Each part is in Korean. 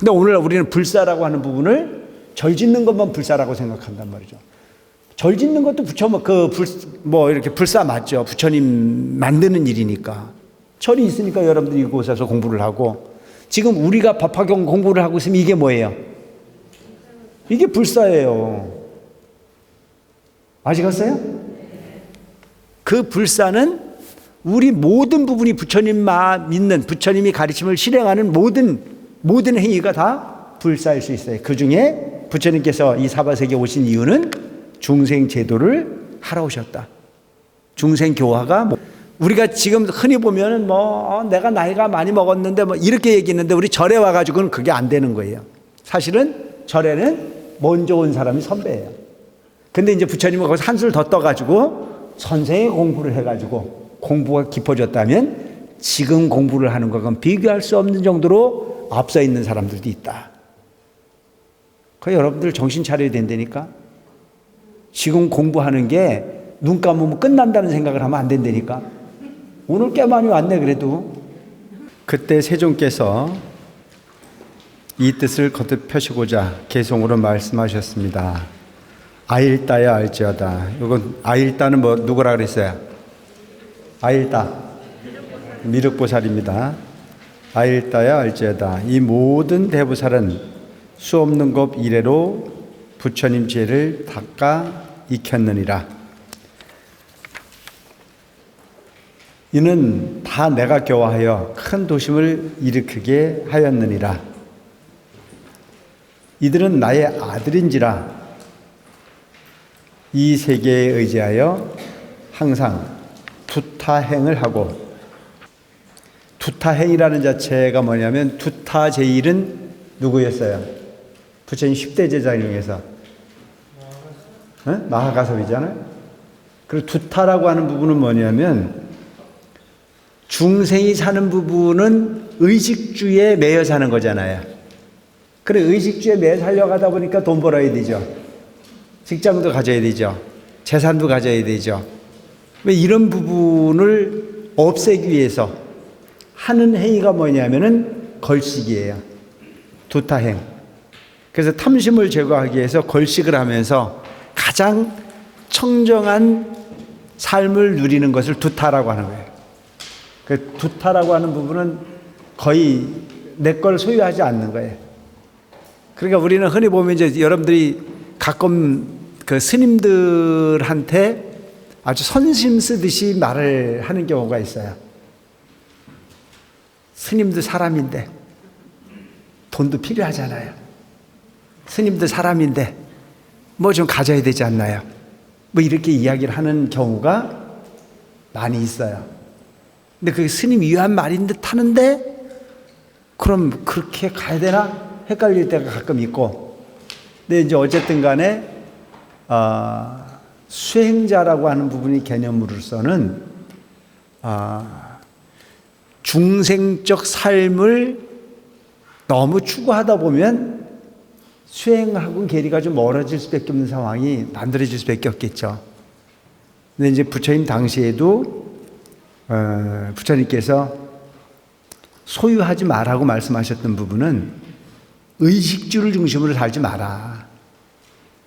근데 오늘 우리는 불사라고 하는 부분을 절 짓는 것만 불사라고 생각한단 말이죠. 절 짓는 것도 부처 그불뭐 이렇게 불사 맞죠. 부처님 만드는 일이니까. 절이 있으니까 여러분들이 이곳에서 공부를 하고 지금 우리가 법화경 공부를 하고 있으면 이게 뭐예요? 이게 불사예요. 아시겠어요? 그 불사는 우리 모든 부분이 부처님만 믿는 부처님이 가르침을 실행하는 모든 모든 행위가 다 불사일 수 있어요. 그 중에 부처님께서 이 사바세계 오신 이유는 중생 제도를 하러 오셨다. 중생 교화가 뭐 우리가 지금 흔히 보면은 뭐 어, 내가 나이가 많이 먹었는데 뭐 이렇게 얘기했는데 우리 절에 와가지고는 그게 안 되는 거예요. 사실은 절에는 먼저 온 사람이 선배예요. 근데 이제 부처님은 거기서 한술 더 떠가지고 선생의 공부를 해가지고 공부가 깊어졌다면 지금 공부를 하는 것과 비교할 수 없는 정도로 앞서 있는 사람들도 있다. 그 여러분들 정신 차려야 된다니까. 지금 공부하는 게 눈 감으면 끝난다는 생각을 하면 안 된다니까. 오늘 꽤 많이 왔네 그래도. 그때 세종께서 이 뜻을 거듭 펴시고자 개송으로 말씀하셨습니다. 아일다야 알지어다. 이건 아일다는 뭐 누구라 그랬어요? 아일다. 미륵보살입니다. 아일다야 알지어다. 이 모든 대보살은 수 없는 것 이래로 부처님 죄를 닦아 익혔느니라. 이는 다 내가 교화하여 큰 도심을 일으키게 하였느니라. 이들은 나의 아들인지라 이 세계에 의지하여 항상 두타행을 하고 두타행이라는 자체가 뭐냐면 두타 제일은 누구였어요? 부처님 10대 제자 중에서 어? 마하가섭이잖아요. 그리고 두타라고 하는 부분은 뭐냐면 중생이 사는 부분은 의식주에 매여 사는 거잖아요. 그래 의식주에 매여 살려가다 보니까 돈 벌어야 되죠. 직장도 가져야 되죠. 재산도 가져야 되죠. 왜 이런 부분을 없애기 위해서 하는 행위가 뭐냐면은 걸식이에요. 두타행. 그래서 탐심을 제거하기 위해서 걸식을 하면서 가장 청정한 삶을 누리는 것을 두타라고 하는 거예요. 그 두타라고 하는 부분은 거의 내 걸 소유하지 않는 거예요. 그러니까 우리는 흔히 보면 이제 여러분들이 가끔 그 스님들한테 아주 선심 쓰듯이 말을 하는 경우가 있어요. 스님도 사람인데 돈도 필요하잖아요. 스님도 사람인데 뭐 좀 가져야 되지 않나요? 뭐 이렇게 이야기를 하는 경우가 많이 있어요. 근데 그게 스님 위한 말인 듯 하는데 그럼 그렇게 가야 되나? 헷갈릴 때가 가끔 있고. 근데 이제 어쨌든 간에 어, 수행자라고 하는 부분이 개념으로서는 어, 중생적 삶을 너무 추구하다 보면 수행하고 괴리가 좀 멀어질 수밖에 없는 상황이 만들어질 수밖에 없겠죠. 근데 이제 부처님 당시에도 어, 부처님께서 소유하지 말라고 말씀하셨던 부분은 의식주를 중심으로 살지 마라.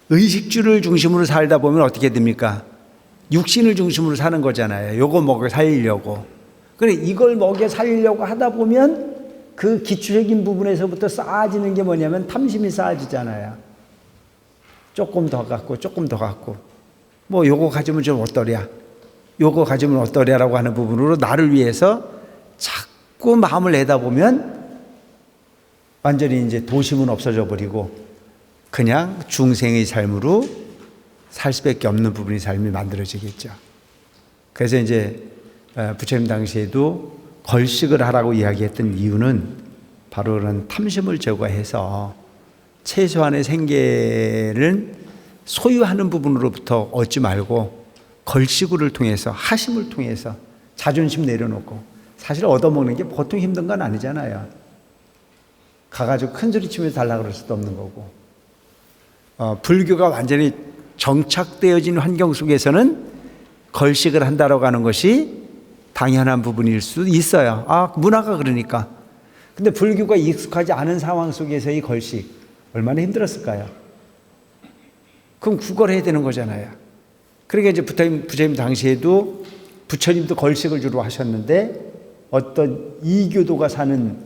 의식주를 중심으로 살다 보면 어떻게 됩니까? 육신을 중심으로 사는 거잖아요. 요거 먹여 살리려고. 그래 이걸 먹여 살리려고 하다 보면 그 기초적인 부분에서부터 쌓아지는 게 뭐냐면 탐심이 쌓아지잖아요. 조금 더 갖고 조금 더 갖고 뭐 요거 가지면 좀 어떠랴. 요거 가지면 어떠랴라고 하는 부분으로 나를 위해서 자꾸 마음을 내다 보면 완전히 이제 도심은 없어져 버리고 그냥 중생의 삶으로 살 수밖에 없는 부분이 삶이 만들어지겠죠. 그래서 이제 어, 부처님 당시에도 걸식을 하라고 이야기했던 이유는 바로 그런 탐심을 제거해서 최소한의 생계를 소유하는 부분으로부터 얻지 말고 걸식구를 통해서 하심을 통해서 자존심 내려놓고 사실 얻어먹는 게 보통 힘든 건 아니잖아요. 가가지고 큰 소리 치면서 달라 그럴 수도 없는 거고. 어, 불교가 완전히 정착되어진 환경 속에서는 걸식을 한다라고 하는 것이 당연한 부분일 수도 있어요. 아, 문화가 그러니까. 근데 불교가 익숙하지 않은 상황 속에서의 걸식 얼마나 힘들었을까요? 그럼 구걸해야 되는 거잖아요. 그러니까 이제 부처님, 부처님 당시에도 부처님도 걸식을 주로 하셨는데 어떤 이교도가 사는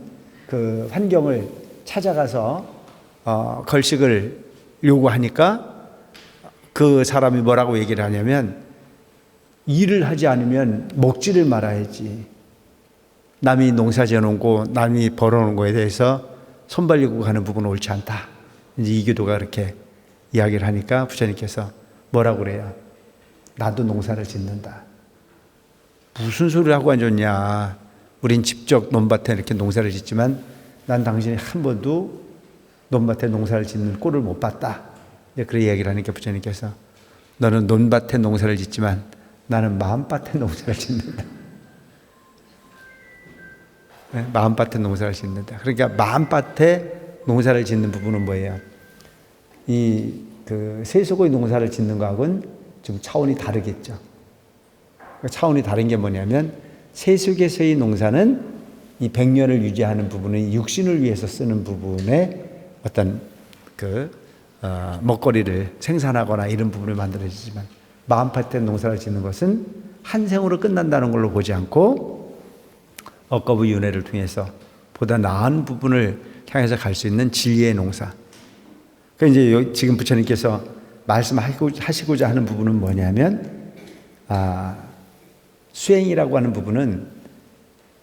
그 환경을 찾아가서 어, 걸식을 요구하니까 그 사람이 뭐라고 얘기를 하냐면 일을 하지 않으면 먹지를 말아야지. 남이 농사 지어놓은 거, 남이 벌어놓은 거에 대해서 손 벌리고 가는 부분은 옳지 않다. 이제 이교도가 그렇게 이야기를 하니까 부처님께서 뭐라고 그래요? 나도 농사를 짓는다. 무슨 소리를 하고 앉았냐. 우린 직접 논밭에 이렇게 농사를 짓지만 난 당신이 한 번도 논밭에 농사를 짓는 꼴을 못 봤다. 그런 이야기를 하니까 부처님께서 너는 논밭에 농사를 짓지만 나는 마음밭에 농사를 짓는다. 네, 마음밭에 농사를 짓는다. 그러니까 마음밭에 농사를 짓는 부분은 뭐예요? 이 그 세속의 농사를 짓는 거하고는 좀 차원이 다르겠죠. 그 차원이 다른 게 뭐냐면 세속에서의 농사는 이 백년을 유지하는 부분은 육신을 위해서 쓰는 부분에 어떤 그 어, 먹거리를 생산하거나 이런 부분을 만들어지지만 마음밭에 농사를 짓는 것은 한 생으로 끝난다는 걸로 보지 않고 억거부 윤회를 통해서 보다 나은 부분을 향해서 갈 수 있는 진리의 농사. 그 이제 지금 부처님께서 말씀하시고자 하는 부분은 뭐냐면 아, 수행이라고 하는 부분은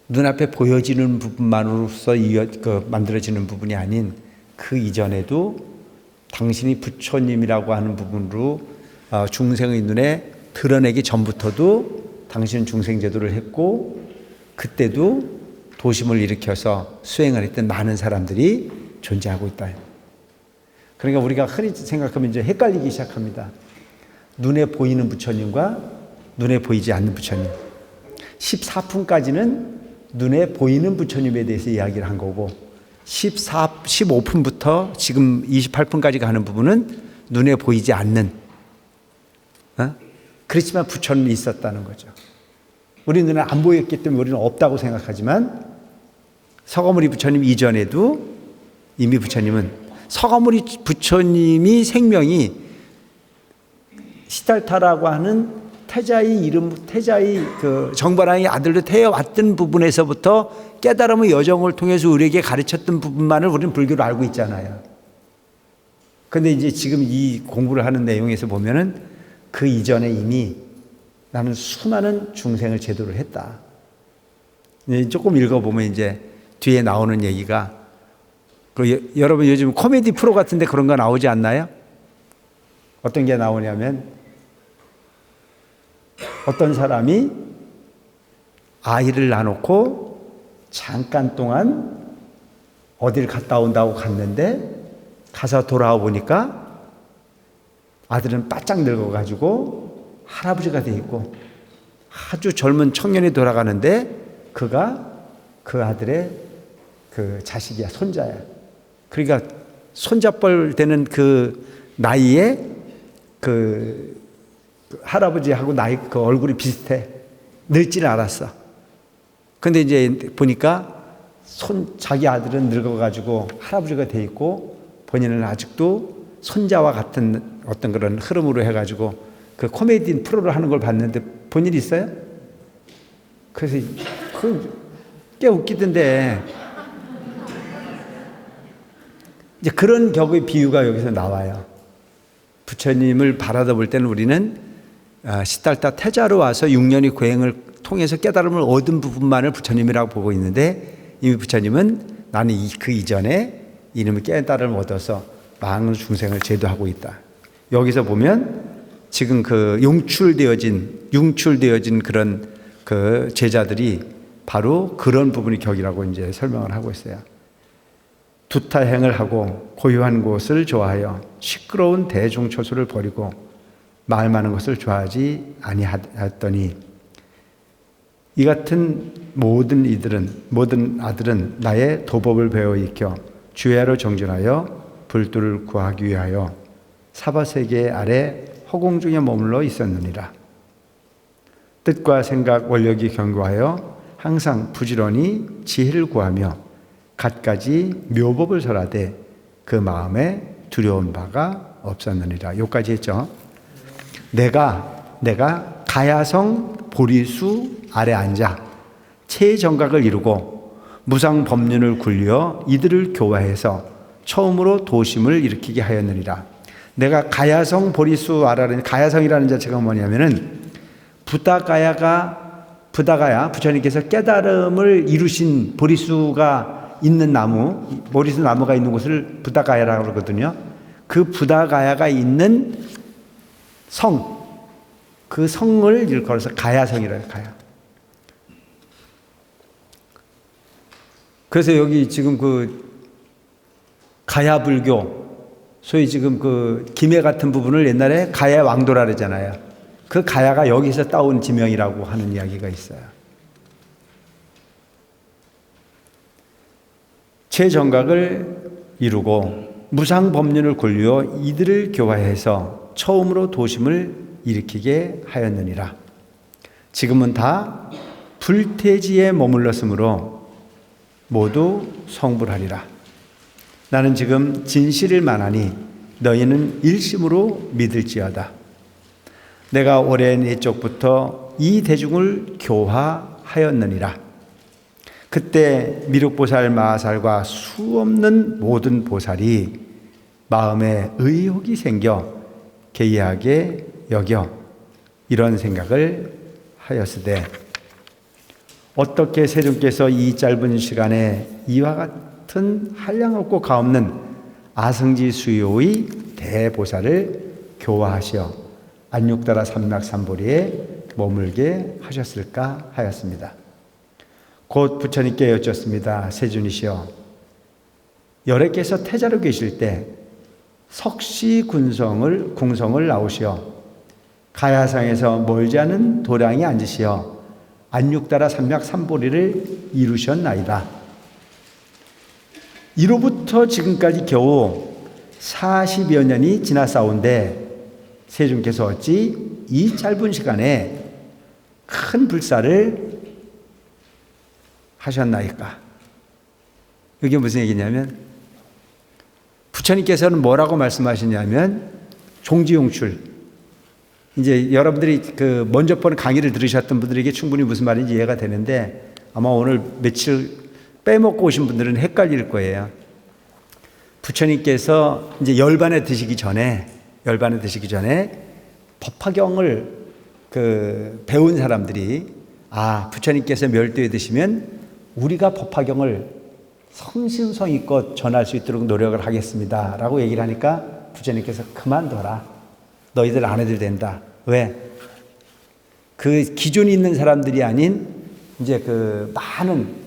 눈앞에 보여지는 부분만으로서 이어, 그 만들어지는 부분이 아닌 그 이전에도 당신이 부처님이라고 하는 부분으로 어, 중생의 눈에 드러내기 전부터도 당신은 중생 제도를 했고 그때도 도심을 일으켜서 수행을 했던 많은 사람들이 존재하고 있다. 그러니까 우리가 흔히 생각하면 이제 헷갈리기 시작합니다. 눈에 보이는 부처님과 눈에 보이지 않는 부처님. 14분까지는 눈에 보이는 부처님에 대해서 이야기를 한 거고 14, 15분부터 지금 28분까지 가는 부분은 눈에 보이지 않는 어? 그렇지만 부처는 있었다는 거죠. 우리 눈에 안 보였기 때문에 우리는 없다고 생각하지만 서가모니 부처님 이전에도 이미 부처님은 서가모니 부처님이 생명이 시달타라고 하는 태자의 이름, 태자의 그 정바랑의 아들로 태어왔던 부분에서부터 깨달음의 여정을 통해서 우리에게 가르쳤던 부분만을 우리는 불교로 알고 있잖아요. 근데 이제 지금 이 공부를 하는 내용에서 보면은 그 이전에 이미 나는 수많은 중생을 제도를 했다. 조금 읽어보면 이제 뒤에 나오는 얘기가 그 여러분 요즘 코미디 프로 같은데 그런 거 나오지 않나요? 어떤 게 나오냐면 어떤 사람이 아이를 낳아놓고 잠깐 동안 어딜 갔다 온다고 갔는데 가서 돌아와 보니까 아들은 바짝 늙어가지고 할아버지가 돼 있고 아주 젊은 청년이 돌아가는데 그가 그 아들의 그 자식이야, 손자야. 그러니까 손자뻘 되는 그 나이에 그 할아버지하고 나이 그 얼굴이 비슷해. 늙지는 않았어. 근데 이제 보니까 손 자기 아들은 늙어가지고 할아버지가 돼 있고 본인은 아직도 손자와 같은 어떤 그런 흐름으로 해가지고 그 코미디 프로를 하는 걸 봤는데 본 일 있어요? 그래서 그꽤 웃기던데 이제 그런 격의 비유가 여기서 나와요. 부처님을 바라다 볼 때는 우리는 아, 시달타 태자로 와서 6년의 고행을 통해서 깨달음을 얻은 부분만을 부처님이라고 보고 있는데 이미 부처님은 나는 그 이전에 이름을 깨달음을 얻어서 많은 중생을 제도하고 있다. 여기서 보면 지금 그 용출되어진 융출되어진 그런 그 제자들이 바로 그런 부분이 격이라고 이제 설명을 하고 있어요. 두타행을 하고 고요한 곳을 좋아하여 시끄러운 대중초소를 버리고 말 많은 것을 좋아하지 아니하더니 이 같은 모든 이들은 모든 아들은 나의 도법을 배워 익혀 주야로 정진하여 불도를 구하기 위하여 사바세계 아래 허공 중에 머물러 있었느니라. 뜻과 생각 원력이 견고하여 항상 부지런히 지혜를 구하며 갖가지 묘법을 설하되 그 마음에 두려운 바가 없었느니라. 요까지 했죠. 내가 내가 가야성 보리수 아래 앉아 체정각을 이루고 무상 법륜을 굴려 이들을 교화해서 처음으로 도심을 일으키게 하였느니라. 내가 가야성 보리수 아라는 가야성이라는 자체가 뭐냐면은 부다가야가 부다가야 부처님께서 깨달음을 이루신 보리수가 있는 나무 보리수 나무가 있는 곳을 부다가야라고 그러거든요. 그 부다가야가 있는 성 그 성을 일컬어서 가야성이라고 해요. 가야. 그래서 여기 지금 그 가야 불교 소위 지금 그 김해 같은 부분을 옛날에 가야 왕도라 그러잖아요. 그 가야가 여기서 따온 지명이라고 하는 이야기가 있어요. 최정각을 이루고 무상 법륜을 굴려 이들을 교화해서 처음으로 도심을 일으키게 하였느니라. 지금은 다 불태지에 머물렀으므로 모두 성불하리라. 나는 지금 진실을 만하니 너희는 일심으로 믿을지어다. 내가 오랜 옛적부터 이 대중을 교화하였느니라. 그때 미륵보살 마살과 수없는 모든 보살이 마음에 의혹이 생겨 개의하게 여겨 이런 생각을 하였으되 어떻게 세존께서 이 짧은 시간에 이와 같은 한량없고 가없는 아성지 수요의 대보살을 교화하시어 안육다라 삼락삼보리에 머물게 하셨을까 하였습니다. 곧 부처님께 여쭙습니다. 세준이시여 열애께서 태자로 계실 때 석시 군성을 궁성을 나오시어 가야상에서 멀지 않은 도량에 앉으시어 안육다라 삼맥 삼보리를 이루셨나이다. 이로부터 지금까지 겨우 40여 년이 지나싸운데 세존께서 어찌 이 짧은 시간에 큰 불사를 하셨나이까? 이게 무슨 얘기냐면 부처님께서는 뭐라고 말씀하시냐면 종지용출 이제 여러분들이 그 먼저 번 강의를 들으셨던 분들에게 충분히 무슨 말인지 이해가 되는데 아마 오늘 며칠 빼먹고 오신 분들은 헷갈릴 거예요. 부처님께서 이제 열반에 드시기 전에 열반에 드시기 전에 법화경을 그 배운 사람들이 아 부처님께서 멸도에 드시면 우리가 법화경을 성심성의껏 전할 수 있도록 노력을 하겠습니다라고 얘기를 하니까 부처님께서 그만둬라 너희들 안 해도 된다 왜? 그 기존에 있는 사람들이 아닌 이제 그 많은 어,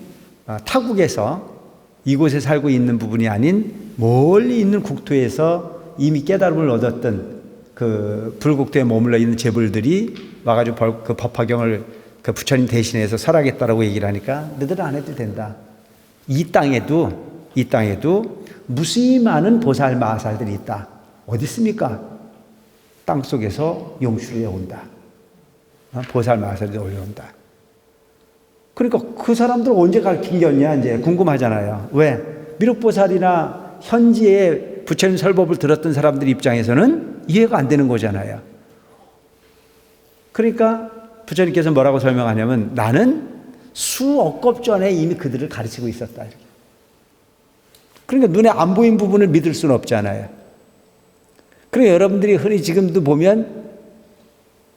타국에서 이곳에 살고 있는 부분이 아닌 멀리 있는 국토에서 이미 깨달음을 얻었던 그 불국토에 머물러 있는 재벌들이 와가지고 그 법화경을 그 부처님 대신해서 설하겠다라고 얘기를 하니까 너희들은 안 해도 된다. 이 땅에도 이 땅에도 무수히 많은 보살 마살들이 있다. 어디 있습니까? 땅 속에서 용출해 온다. 어? 보살 마살이 올려온다. 그러니까 그 사람들 언제 가르치겠냐 이제 궁금하잖아요. 왜? 미륵보살이나 현지에 부처님 설법을 들었던 사람들 입장에서는 이해가 안 되는 거잖아요. 그러니까 부처님께서 뭐라고 설명하냐면 나는 수억 겁 전에 이미 그들을 가르치고 있었다. 그러니까 눈에 안 보인 부분을 믿을 수는 없잖아요. 그러니까 여러분들이 흔히 지금도 보면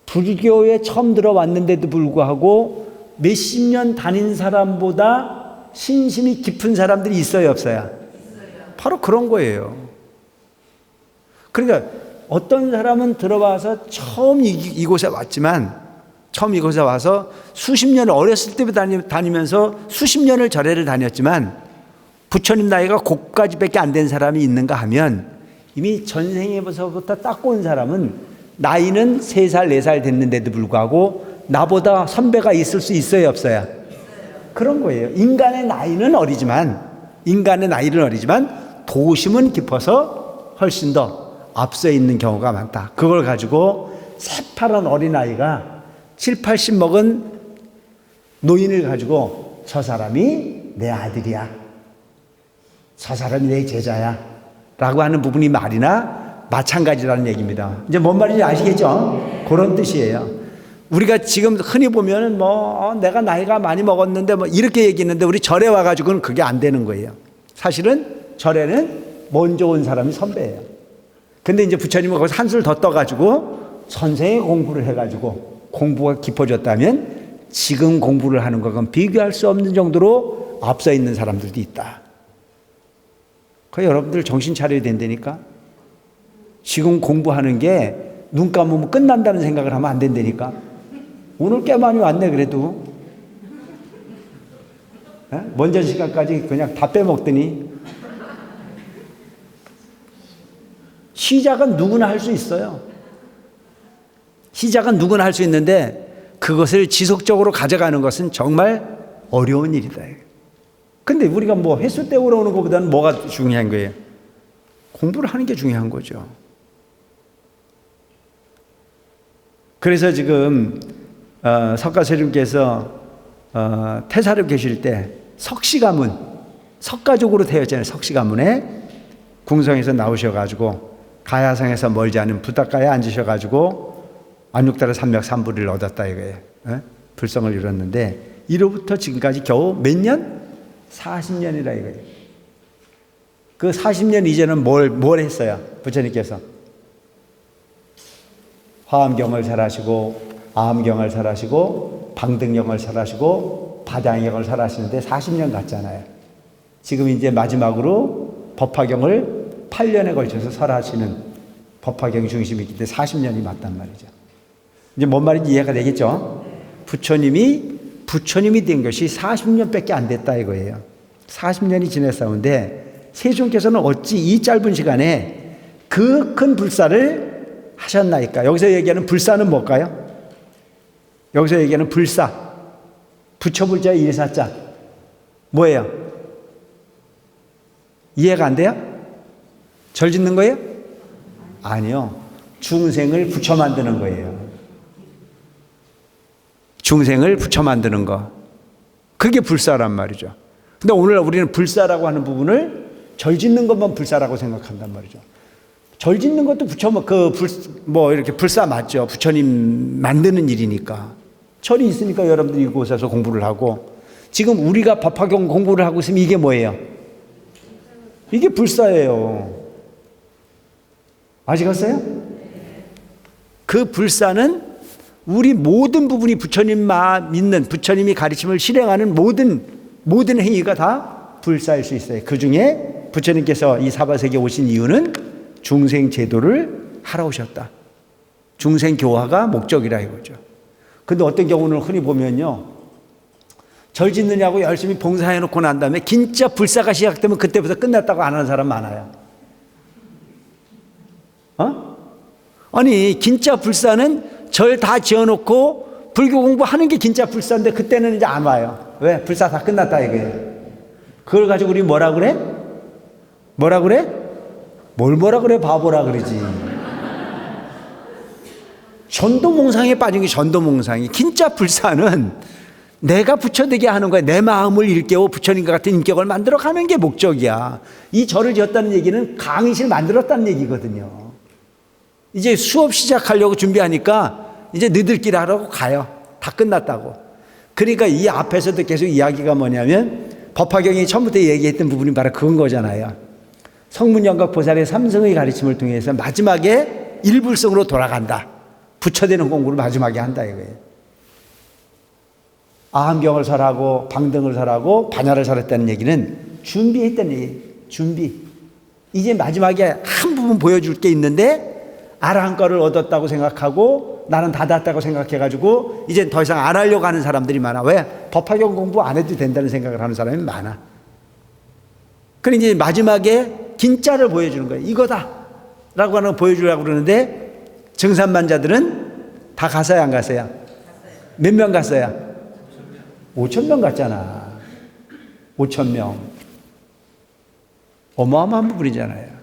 불교에 처음 들어왔는데도 불구하고 몇십 년 다닌 사람보다 신심이 깊은 사람들이 있어요, 없어요? 바로 그런 거예요. 그러니까 어떤 사람은 들어와서 처음 이, 곳에 왔지만 처음 이곳에 와서 수십 년을 어렸을 때부터 다니, 면서 수십 년을 절에를 다녔지만 부처님 나이가 고까지밖에 안 된 사람이 있는가 하면 이미 전생에서부터 딱온 사람은 나이는 세 살, 네살 됐는데도 불구하고 나보다 선배가 있을 수 있어요, 없어요? 그런 거예요. 인간의 나이는 어리지만, 인간의 나이는 어리지만, 도심은 깊어서 훨씬 더 앞서 있는 경우가 많다. 그걸 가지고 새파란 어린아이가 7, 80 먹은 노인을 가지고 저 사람이 내 아들이야. 저 사람이 내 제자야. 라고 하는 부분이 말이나 마찬가지라는 얘기입니다. 이제 뭔 말인지 아시겠죠? 그런 뜻이에요. 우리가 지금 흔히 보면은 뭐, 어, 내가 나이가 많이 먹었는데 뭐 이렇게 얘기했는데 우리 절에 와가지고는 그게 안 되는 거예요. 사실은 절에는 먼저 온 사람이 선배예요. 근데 이제 부처님은 거기서 한술 더 떠가지고 선생의 공부를 해가지고 공부가 깊어졌다면 지금 공부를 하는 것과 비교할 수 없는 정도로 앞서 있는 사람들도 있다. 그 여러분들 정신 차려야 된다니까. 지금 공부하는 게 눈 감으면 끝난다는 생각을 하면 안 된다니까. 오늘 꽤 많이 왔네 그래도. 에? 먼저 시간까지 그냥 다 빼먹더니 시작은 누구나 할 수 있어요. 시작은 누구나 할 수 있는데 그것을 지속적으로 가져가는 것은 정말 어려운 일이다. 근데 우리가 뭐 횟수 때우러 오는 것보다는 뭐가 중요한 거예요? 공부를 하는 게 중요한 거죠. 그래서 지금 어, 석가스님께서 어, 태사로 계실 때 석시가문 석가족으로 되었잖아요. 석시가문에 궁성에서 나오셔가지고 가야성에서 멀지 않은 부탁가에 앉으셔가지고 안육달의 삼맥 삼부를 얻었다 이거예요. 에? 불성을 이뤘는데 이로부터 지금까지 겨우 몇 년? 40년이라 이거예요. 그 40년 이전은 뭘, 뭘 했어요? 부처님께서. 화엄경을 설하시고, 아함경을 설하시고, 방등경을 설하시고, 바장경을 설하시는데 40년 갔잖아요. 지금 이제 마지막으로 법화경을 8년에 걸쳐서 설하시는 법화경 중심이기 때문에 40년이 맞단 말이죠. 이제 뭔 말인지 이해가 되겠죠? 부처님이 부처님이 된 것이 40년밖에 안 됐다 이거예요. 40년이 지났사온데 세종께서는 어찌 이 짧은 시간에 그 큰 불사를 하셨나이까? 여기서 얘기하는 불사는 뭘까요? 여기서 얘기하는 불사, 부처불자 일사자 뭐예요? 이해가 안 돼요? 절 짓는 거예요? 아니요. 중생을 붙여 만드는 거예요. 중생을 붙여 만드는 거. 그게 불사란 말이죠. 근데 오늘 우리는 불사라고 하는 부분을 절 짓는 것만 불사라고 생각한단 말이죠. 절 짓는 것도 부처 그뭐 이렇게 불사 맞죠. 부처님 만드는 일이니까. 절이 있으니까 여러분들이 이곳에서 공부를 하고 지금 우리가 법화경 공부를 하고 있으면 이게 뭐예요? 이게 불사예요. 아시겠어요? 그 불사는 우리 모든 부분이 부처님만 믿는 부처님이 가르침을 실행하는 모든 모든 행위가 다 불사일 수 있어요. 그 중에 부처님께서 이 사바세계 오신 이유는 중생 제도를 하러 오셨다. 중생 교화가 목적이라 이거죠. 근데 어떤 경우는 흔히 보면요. 절 짓느냐고 열심히 봉사해 놓고 난 다음에 진짜 불사가 시작되면 그때부터 끝났다고 안 하는 사람 많아요. 어? 아니, 진짜 불사는 절 다 지어 놓고 불교 공부하는 게 진짜 불사인데 그때는 이제 안 와요. 왜? 불사 다 끝났다 이거예요. 그걸 가지고 우리 뭐라 그래? 뭐라 그래? 뭘 뭐라 그래? 바보라 그러지. 전도몽상에 빠진 게 전도몽상이. 진짜 불사는 내가 부처되게 하는 거야. 내 마음을 일깨워 부처님과 같은 인격을 만들어 가는 게 목적이야. 이 절을 지었다는 얘기는 강의실 만들었다는 얘기거든요. 이제 수업 시작하려고 준비하니까 이제 너희들끼리 하라고 가요. 다 끝났다고. 그러니까 이 앞에서도 계속 이야기가 뭐냐면 법화경이 처음부터 얘기했던 부분이 바로 그건 거잖아요. 성문영각 보살의 삼성의 가르침을 통해서 마지막에 일불성으로 돌아간다. 부처되는 공부를 마지막에 한다 이거예요. 아함경을 설하고 방등을 설하고 반야를 설했다는 얘기는 준비했다는 얘기. 준비. 이제 마지막에 한 부분 보여줄 게 있는데 아라한 거를 얻었다고 생각하고 나는 닫았다고 생각해가지고 이제 더 이상 안 하려고 하는 사람들이 많아. 왜? 법화경 공부 안 해도 된다는 생각을 하는 사람이 많아. 그래 이제 마지막에 진짜를 보여주는 거예요. 이거다. 라고 하는 거 보여주려고 그러는데 정산만자들은 다 갔어요, 안 갔어요? 몇 명 갔어요? 5천 명 갔잖아. 5천 명. 어마어마한 부분이잖아요.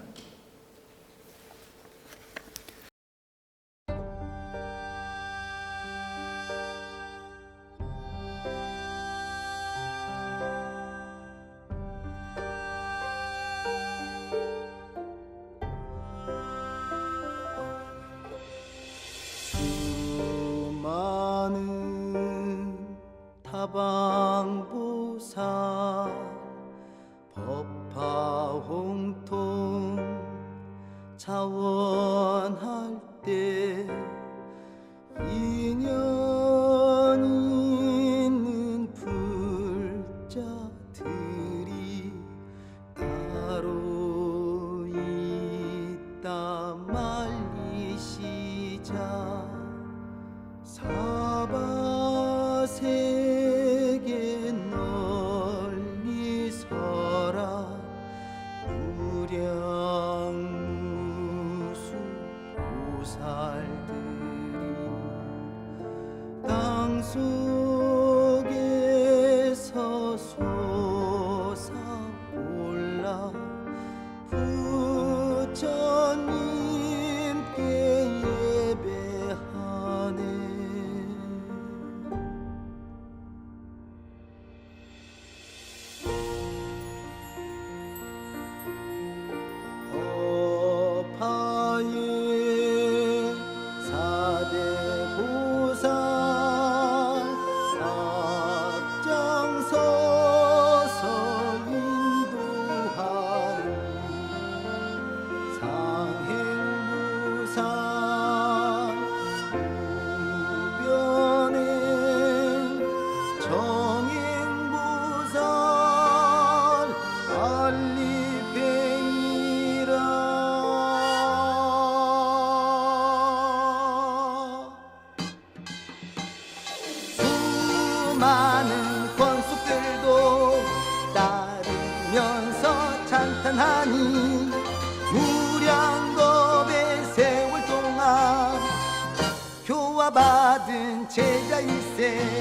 사대 보 제